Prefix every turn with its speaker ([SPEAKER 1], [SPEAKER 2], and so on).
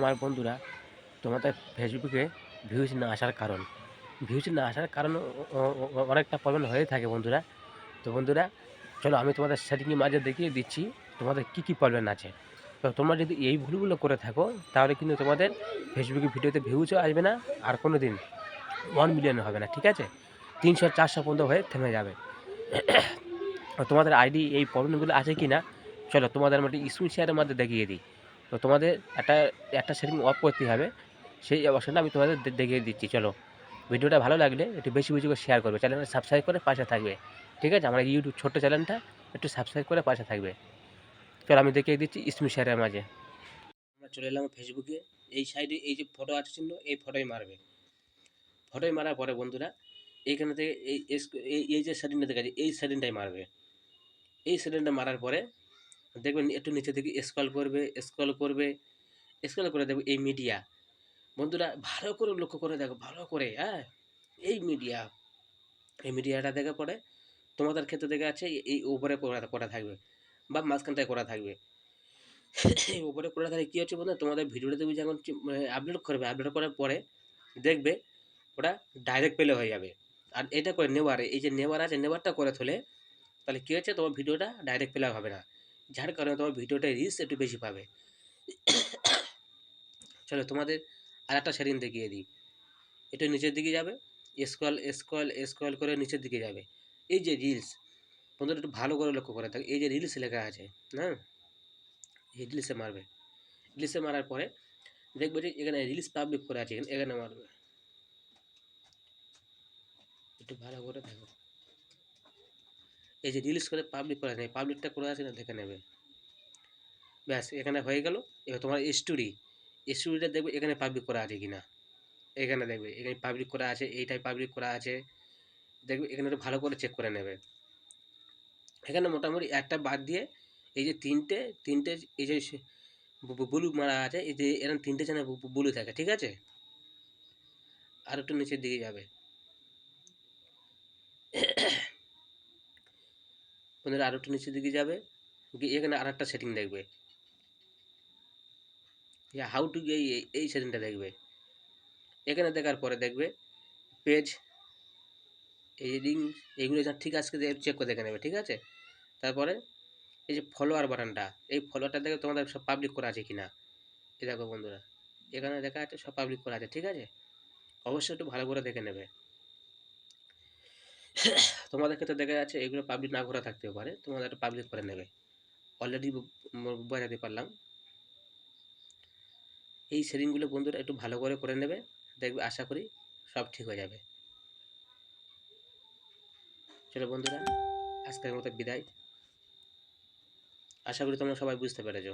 [SPEAKER 1] আমার বন্ধুরা, তোমাদের ফেসবুকে ভিউজ না আসার কারণ। ভিউজ না আসার কারণ অনেকটা প্রবলেম হয়ে থাকে বন্ধুরা। তো বন্ধুরা, চলো আমি তোমাদের সেটিংয়ের মাঝে দেখিয়ে দিচ্ছি তোমাদের কী কী প্রবলেম আছে। তো তোমরা যদি এই ভুলগুলো করে থাকো, তাহলে কিন্তু তোমাদের ফেসবুকে ভিডিওতে ভিউজও আসবে না, আর কোনো দিন ওয়ান মিলিয়ন হবে না, ঠিক আছে? তিনশো, চারশো পর্যন্ত হয়ে থেমে যাবে। তোমাদের আইডি এই প্রবলেমগুলো আছে কি না চলো তোমাদের মধ্যে স্ক্রিন শেয়ারের মধ্যে দেখিয়ে দিই। তো তোমাদের একটা একটা সেটিং অফ করতে হবে। সেই অপশনটা আমি তোমাদের দেখিয়ে দিচ্ছি, চলো। ভিডিওটা ভালো লাগলে একটু বেশি বেশি করে শেয়ার করবে। চ্যানেলটা সাবস্ক্রাইব করে পাশে থাকবে। ঠিক আছে? আমার ইউটিউব ছোট্ট চ্যানেলটা একটু সাবস্ক্রাইব করে পাশে থাকবে। চলো, আমি দেখিয়ে দিচ্ছি স্ক্রিন শেয়ারের মাঝে। আমরা চলে এলাম ফেসবুকে এই সাইডে এই যে ফটো আছে চিহ্ন, এই ফটোই মারবে। ফটোই মারার পরে বন্ধুরা, এইখানে থেকে এই এই এই যে সেটিংটা দেখা যায় এই সেটিংটাই মারবে। এই সেটিংটা মারার পরে দেখবেন একটু নিচে থেকে স্ক্রল করবে স্ক্রল করবে স্ক্রল করে দেখবে এই মিডিয়া বন্ধুরা, ভালো করে লক্ষ্য করে দেখো, ভালো করে হ্যাঁ? এই মিডিয়া এই মিডিয়াটা দেখে পরে তোমাদের ক্ষেত্রে দেখে আছে, এই উপরে করা থাকবে বা মাঝখানটায় করা থাকবে। এই উপরে করা থাকলে কী হচ্ছে বন্ধু তোমাদের ভিডিওটা তুমি যখন আপলোড করবে আপলোড করার পরে দেখবে ওটা ডাইরেক্ট পেলে হয়ে যাবে। আর এটা করে নেওয়ার, এই যে নেওয়ার আছে, নেওয়ারটা করে তোলে তাহলে কী হচ্ছে, তোমার ভিডিওটা ডাইরেক্ট পেলে হবে না। যার কারণে তোমার ভিডিওটা রিচ একটু বেশি পাবে। চলো তোমাদের আর একটা সেটিং দেখিয়ে দিই। একটু নিচের দিকে যাবে স্ক্রল স্ক্রল স্ক্রল করে নিচের দিকে যাবে। এই যে রিলস বন্ধুরা একটু ভালো করে লক্ষ্য করে থাকে এই যে রিলস লেখা আছে হ্যাঁ? এই রিলসে মারবে। রিলসে মারার পরে দেখবে যে এখানে রিলস পাবলিক করে আছে, এখানে- মারবে। একটু ভালো করে দেখো। এই যে রিলিজ করে পাবলিক করা নেই পাবলিকটা করে আছে না দেখে নেবে। ব্যাস, এখানে হয়ে গেল। এবার তোমার স্টোরি স্টোরিটা দেখবে এখানে পাবলিক করা আছে কিনা। এখানে দেখবে, এখানে পাবলিক করা আছে এইটাই পাবলিক করা আছে। দেখবে এখানে একটু ভালো করে চেক করে নেবে। এখানে মোটামুটি একটা বাদ দিয়ে এই যে তিনটে তিনটে এই যে বুলু মারা আছে, এই যে এরকম তিনটে যেন বুলু থাকে, ঠিক আছে? আর একটু নিচের দিকে যাবে। বন্ধুরা আরও একটু নিচের দিকে যাবে, গিয়ে এখানে আর একটা সেটিং দেখবে হাউ টু এই এই সেটিংটা দেখবে। এখানে দেখার পরে দেখবে পেজ এই রিং এইগুলো যা ঠিক আছে চেক করে দেখে নেবে, ঠিক আছে? তারপরে এই যে ফলোয়ার বাটনটা এই ফলোয়ারটা দেখে তোমাদের সব পাবলিক করা আছে কি না এই দেখো বন্ধুরা, এখানে দেখা আছে সব পাবলিক করা আছে, ঠিক আছে? অবশ্যই একটু ভালো করে দেখে নেবে। তোমাদের ক্ষেত্রে দেখা যাচ্ছে এগুলো পাবলিক না করা থাকতেও পারে। তোমাদের একটু পাবলিক করে নেবে। অলরেডি বোঝাতে পারলাম। এই সেটিংগুলো বন্ধুরা একটু ভালো করে করে নেবে। দেখবে আশা করি সব ঠিক হয়ে যাবে। চলো বন্ধুরা, আজকের মতো বিদায়। আশা করি তোমরা সবাই বুঝতে পেরেছ।